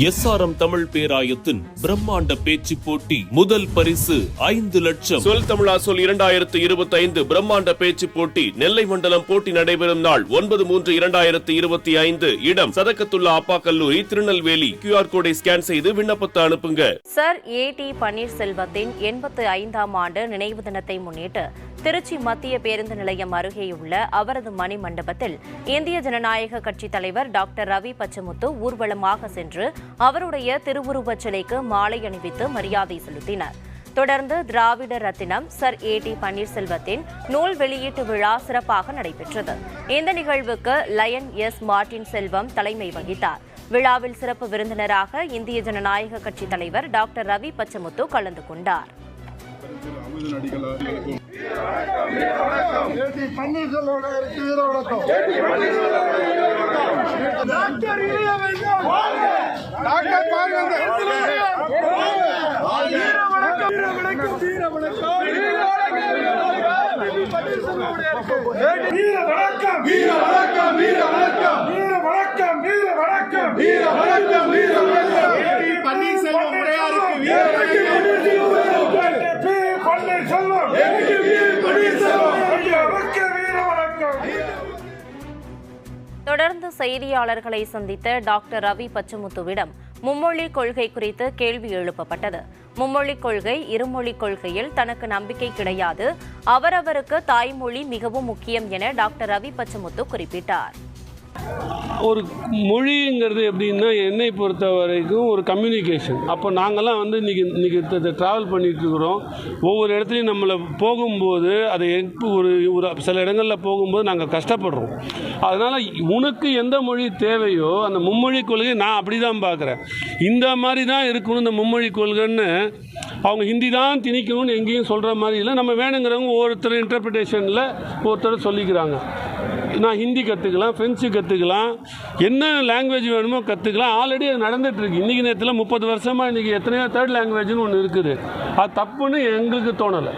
SRM Tamil பேராயத்தின் பிரம்மாண்ட பேச்சு போட்டி முதல் பரிசு ஐந்து லட்சம். சொல் தமிழா சொல் இரண்டாயிரத்து இருபத்தி ஐந்து பிரம்மாண்ட பேச்சு போட்டி நெல்லை மண்டலம் போட்டி நடைபெறும் நாள் ஒன்பது மூன்று இரண்டாயிரத்து இருபத்தி ஐந்து. இடம் சதக்கத்துல்லா அப்பா கல்லூரி திருநெல்வேலி கியூஆர் கோடை ஸ்கேன் செய்து விண்ணப்பத்தை அனுப்புங்க. சர் ஏ டி பன்னீர்செல்வத்தின் எண்பத்து ஐந்தாம் ஆண்டு நினைவு தினத்தை முன்னிட்டு திருச்சி மத்திய பேருந்து நிலையம் அருகேயுள்ள அவரது மணி மண்டபத்தில் இந்திய ஜனநாயக கட்சி தலைவர் டாக்டர் ரவி பச்சமுத்து ஊர்வலமாக சென்று அவருடைய திருவுருவச் சிலைக்கு மாலை அணிவித்து மரியாதை செலுத்தினர். தொடர்ந்து திராவிட ரத்தினம் சர் ஏ டி பன்னீர்செல்வத்தின் நூல் வெளியீட்டு விழா சிறப்பாக நடைபெற்றது. இந்த நிகழ்வுக்கு லயன் எஸ் மார்டின் செல்வம் தலைமை வகித்தார். விழாவில் சிறப்பு விருந்தினராக இந்திய ஜனநாயக கட்சி தலைவர் டாக்டர் ரவி பச்சமுத்து கலந்து கொண்டார். அமுதன் அடிகள் அவர்களுக்கும் ஏடி பன்னீர்செல்வருக்கு வீர வணக்கம் டாக்டர் இளையவைகள் டாக்டர் பாருங்க வீர வணக்கம் வீர வணக்கம் வீர வணக்கம் வீர வணக்கம் வீர வணக்கம் வீர வணக்கம் வீர வணக்கம் வீர வணக்கம் வீர வணக்கம் பன்னீர்செல்வம் உடையாருக்கு வீர பன்னீர்செல்வம் வீர வணக்கம் தொடர்ந்து செய்தியாளர்களை சந்தித்த டாக்டர் ரவி பச்சமுத்துவிடம் மும்மொழி கொள்கை குறித்து கேள்வி எழுப்பப்பட்டது. மும்மொழி கொள்கை இருமொழி கொள்கையில் தனக்கு நம்பிக்கை கிடையாது. அவரவருக்கு தாய்மொழி மிகவும் முக்கியம் என டாக்டர் ரவி பச்சமுத்து குறிப்பிட்டார். ஒரு மொழிங்கிறது எப்படின்னா என்னை பொறுத்த வரைக்கும் ஒரு கம்யூனிகேஷன் அப்போ நாங்கள்லாம் வந்து இன்றைக்கி இன்றைக்கி ட்ராவல் பண்ணிட்டுருக்குறோம் ஒவ்வொரு இடத்துலையும் நம்மளை போகும்போது அதை எப்போ ஒரு ஒரு சில இடங்களில் போகும்போது நாங்கள் கஷ்டப்படுறோம். அதனால் உனக்கு எந்த மொழி தேவையோ அந்த மும்மொழி கொள்கை நான் அப்படி தான் பார்க்குறேன். இந்த மாதிரி தான் இருக்கணும் இந்த மும்மொழி கொள்கைன்னு அவங்க ஹிந்தி தான் திணிக்கணும்னு எங்கேயும் சொல்கிற மாதிரி இல்லை. நம்ம வேணுங்கிறவங்க ஒவ்வொருத்தர் இன்டர்பிரிட்டேஷனில் ஒருத்தர் சொல்லிக்கிறாங்க. நான் ஹிந்தி கற்றுக்கலாம் ஃப்ரெஞ்சு கற்றுக்கலாம் என்ன லாங்குவேஜ் வேணுமோ கற்றுக்கலாம் ஆல்ரெடி அது நடந்துகிட்ருக்கு இன்றைக்கி நேரத்தில் முப்பது வருஷமாக இன்றைக்கி எத்தனையோ தேர்ட் லாங்குவேஜ்னு ஒன்று இருக்குது. அது தப்புன்னு எங்களுக்கு தோணலை.